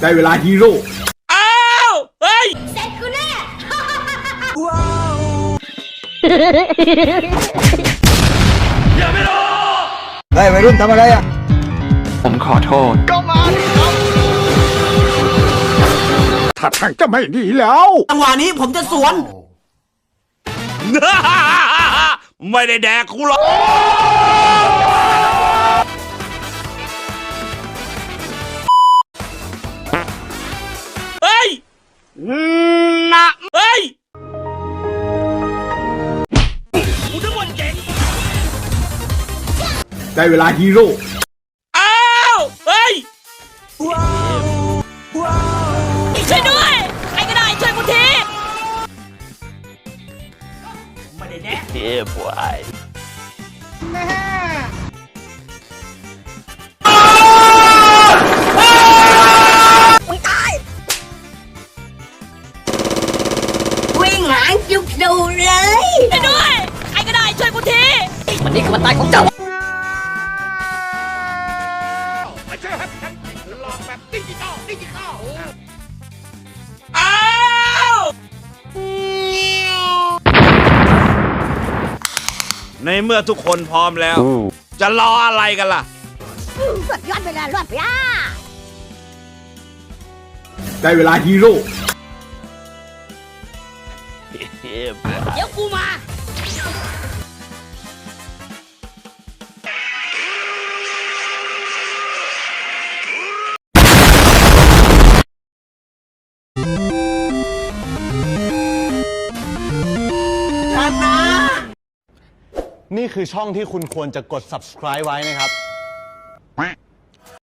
ได้เวลาฮีโร่ อ้าว เฮ้ย เสร็จกูแน่เฮ้ยวัยรุ่นทำอะไรอะ ผมขอโทษ ถ้าทางจะไม่ดีแล้ว จังหวะนี้ผมจะสวน ไม่ได้แดกกูหรอก นะเฮ้ยกูนึกว่าเจ๋งได้เวลาฮีโร่ อ้าวเฮ้ยช่วยด้วยใครก็ได้ช่วยกูทีมึ ดูเลยช่วยด้วย ใครก็ได้ช่วยกูทีมันนี่คือมันตายของเจ้าอ้าวในเมื่อทุกคนพร้อมแล้ว จะรออะไรกันล่ะสุดยอดเวลารอดย่าได้เวลาฮีโร่ เดี๋ยวกูมา นี่คือช่องที่คุณควรจะกด subscribe ไว้นะครับ